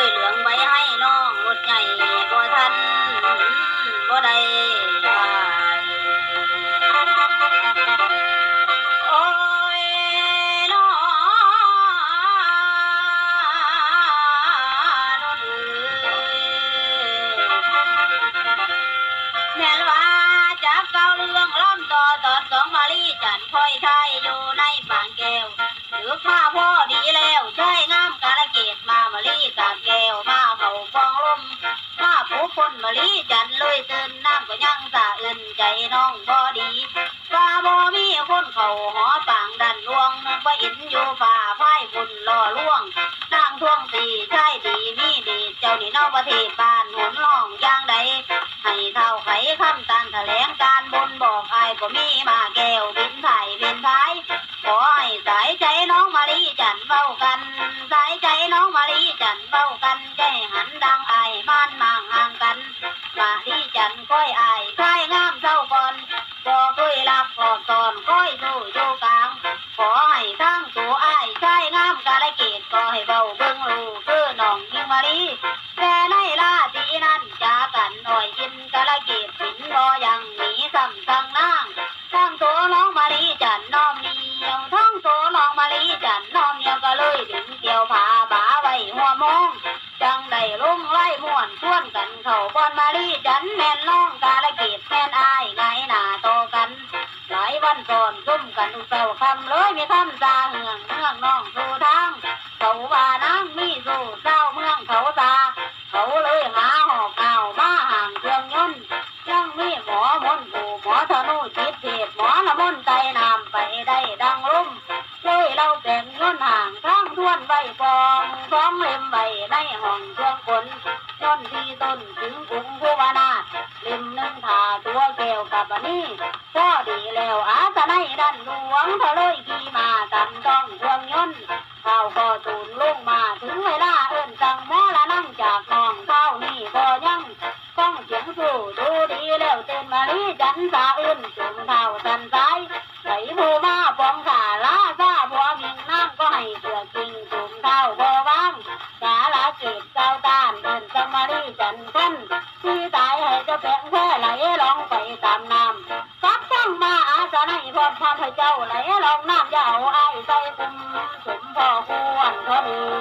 อ้เหลืองไว้ให้น้องรถใหญ่บ่ทันบ่ได้ตายแม่ว่าจากเกาเหรื่องล่มต่อตอนสองมารีจันพอยไทยอยู่ใน มมาผู้คนมาลีจันเลยตื่นน้ำก็ยังสะอื่นใจน้องพอดีว่าบ่มีคนเขาหอปางดันลวงนึกว่าอินอยู่ฝ่าไพ่บุญล่อล่วงนางท่วงตีใช่ดีมีดีเจ้านี่นอกประเทศบ้านหุนห้องอย่างใดให้เท่าไขคำการแถลงการบนบอกอายก็มีมาแก้วบินไทยเป็นท้ายขอให้สายใจน้องมาลีจันเฝ้ากัน สายใจน้องมาลีจันเฝ้ากันใจหันดัง อายมันมางห่างกันมาลีจันก้อยอายใครงามเศร้าก่อนบ่เคยรักกอดตอนก้อยสู้อยู่กลาง ขอให้ทั้งตัวอายใครงามกาลเกตก็ให้เบาเบิ่งลูกคือน้องยิงมาลีแต่ในลาตีนั้นจากันหน่อยกินกาลเกตสินบ่ยังหนีซ้ำทั้งนางทั้งตัวน้องมาลีจันน้อมเนียวทั้งตัวน้องมาลีจันน้อมเนียวก็เลยดึงเกี่ยวผาบาไว้หัวมอง ล่ม่วนกันเขาบอนมาลีจันแม่นน้องกาลเกตแม่นอายไงหน้าโตกัน หลายวันก่อนซุ่มกันอุเศร้าคำเลยมีคำซาเหืองเมืองน้องสู่ทางเขาว่านางมีสู่เจ้าเมืองเขาตา เขาเลยหาหอกเอามาห่างเครื่องยนต์ยังมีหมอมนผูหมอธนูจิตเทศหมอละมนใจนามไปได้ดังลุ่มเลยเราแบ่งเงินห่างทั้งทวนไว้กอง องเครื่องกลจนที่ต้นถึงกรุงผู้วานาเล่มหนึ่งถาตัวแก้วกับนนี้ก็ดีแล้วอาสนัยดันหลวงเธอเลยขี่มาตันต้องเครื่องยนต์ข้าวก็ตูนลงมาถึงเวลาเอิ้นสั่งหมอละนั่งจากน้องข้าวนี่ก็ยังต้องเสียงสู้ดูดีแล้วเต้นมาลีจันสาอื่นจุงเท้าสันซ้ายใส่ผู้มาปองขา เจ้าด้านเดินจังมาดีจันทันที่ตายให้จะแบงแค่ไหลลองไปตามน้ำซับจังมาอาสนะพร้อมทำให้เจ้าไหลลองน้ำยาวไอ้ใส่กุมสมพ่อควรเขาดี